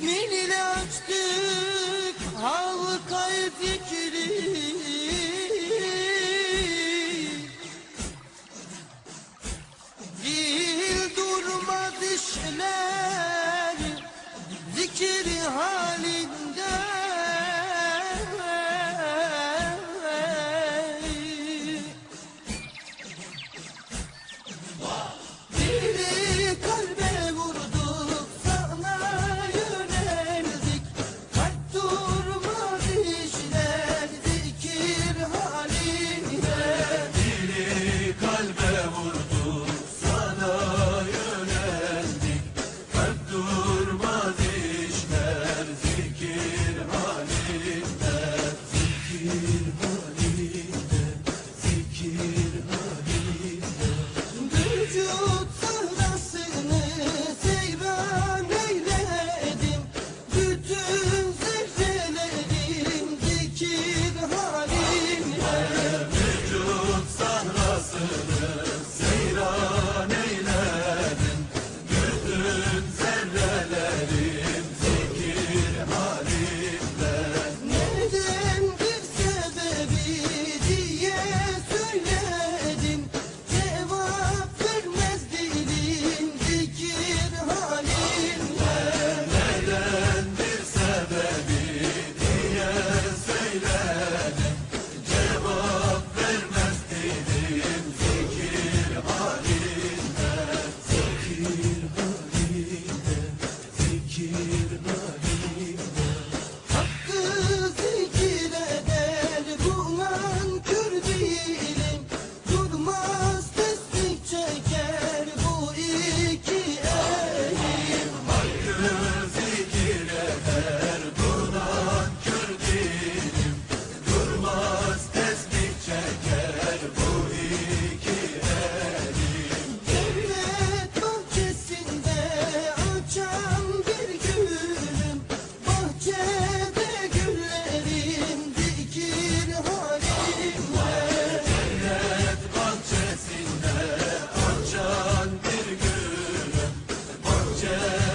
İsmin açtık halkayı fikri. Dil durmaz işler zikri har Georgia.